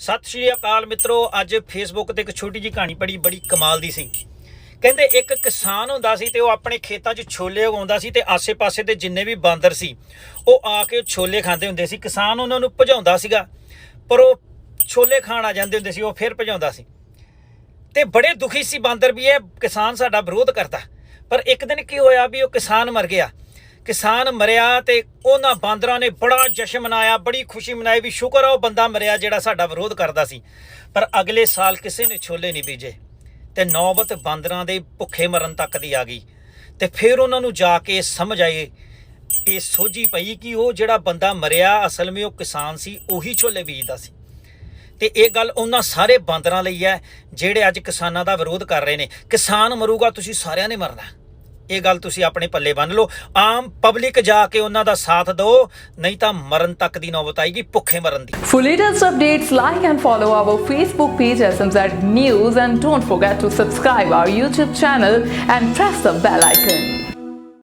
ਸਤਿ ਸ਼੍ਰੀ ਅਕਾਲ ਮਿੱਤਰੋ, ਅੱਜ ਫੇਸਬੁੱਕ ਤੇ ਇੱਕ ਛੋਟੀ ਜਿਹੀ ਕਹਾਣੀ ਪੜੀ ਬੜੀ ਕਮਾਲ ਦੀ ਸੀ। ਕਹਿੰਦੇ ਇੱਕ ਕਿਸਾਨ ਹੁੰਦਾ ਸੀ ਤੇ ਉਹ ਆਪਣੇ ਖੇਤਾਂ 'ਚ ਛੋਲੇ ਉਗਾਉਂਦਾ ਸੀ ਤੇ ਆਸੇ-ਪਾਸੇ ਦੇ ਜਿੰਨੇ ਵੀ ਬਾਂਦਰ ਸੀ, ਉਹ ਆ ਕੇ ਛੋਲੇ ਖਾਂਦੇ ਹੁੰਦੇ ਸੀ। ਕਿਸਾਨ ਉਹਨਾਂ ਨੂੰ ਭਜਾਉਂਦਾ ਸੀਗਾ, ਪਰ ਉਹ ਛੋਲੇ ਖਾਣ ਆ ਜਾਂਦੇ ਹੁੰਦੇ ਸੀ, ਉਹ ਫਿਰ ਭਜਾਉਂਦਾ ਸੀ। ਤੇ ਬੜੇ ਦੁਖੀ ਸੀ ਬਾਂਦਰ ਵੀ, ਇਹ ਕਿਸਾਨ ਸਾਡਾ ਵਿਰੋਧ ਕਰਦਾ। ਪਰ ਇੱਕ ਦਿਨ ਕੀ ਹੋਇਆ ਵੀ ਉਹ ਕਿਸਾਨ ਮਰ ਗਿਆ। ਕਿਸਾਨ ਮਰਿਆ ਤੇ ਉਹਨਾਂ ਬਾਂਦਰਾਂ ਨੇ ਬੜਾ ਜਸ਼ਨ ਮਨਾਇਆ, ਬੜੀ ਖੁਸ਼ੀ ਮਨਾਈ ਵੀ ਸ਼ੁਕਰ ਆ ਉਹ ਬੰਦਾ ਮਰਿਆ ਜਿਹੜਾ ਸਾਡਾ ਵਿਰੋਧ ਕਰਦਾ ਸੀ। ਪਰ ਅਗਲੇ ਸਾਲ ਕਿਸੇ ਨੇ ਛੋਲੇ ਨਹੀਂ ਬੀਜੇ ਤੇ ਨੌਬਤ ਬਾਂਦਰਾਂ ਦੇ ਭੁੱਖੇ ਮਰਨ ਤੱਕ ਦੀ ਆ ਗਈ। ਤੇ ਫਿਰ ਉਹਨਾਂ ਨੂੰ ਜਾ ਕੇ ਸਮਝ ਆਏ, ਇਹ ਸੋਝੀ ਪਈ ਕਿ ਉਹ ਜਿਹੜਾ ਬੰਦਾ ਮਰਿਆ, ਅਸਲ ਵਿੱਚ ਉਹ ਕਿਸਾਨ ਸੀ, ਉਹੀ ਛੋਲੇ ਬੀਜਦਾ ਸੀ। ਤੇ ਇਹ ਗੱਲ ਉਹਨਾਂ ਸਾਰੇ ਬਾਂਦਰਾਂ ਲਈ ਹੈ, ਜਿਹੜੇ ਅੱਜ ਕਿਸਾਨਾਂ ਦਾ ਵਿਰੋਧ ਕਰ ਰਹੇ ਨੇ। ਕਿਸਾਨ ਮਰੂਗਾ, ਤੁਸੀਂ ਸਾਰਿਆਂ ਨੇ ਮਰਨਾ। ਇਹ ਗੱਲ ਤੁਸੀਂ ਆਪਣੇ ਪੱਲੇ ਬੰਨ ਲਓ ਆਮ ਪਬਲਿਕ ਜਾ ਕੇ ਉਹਨਾਂ ਦਾ ਸਾਥ ਦਿਓ ਨਹੀਂ ਤਾਂ ਮਰਨ ਤੱਕ ਦੀ ਨੌਬਤ ਆਏਗੀ ਭੁੱਖੇ ਮਰਨ ਦੀ For latest updates, like and follow our Facebook page SMZ News and don't forget to subscribe our YouTube channel and press the bell icon.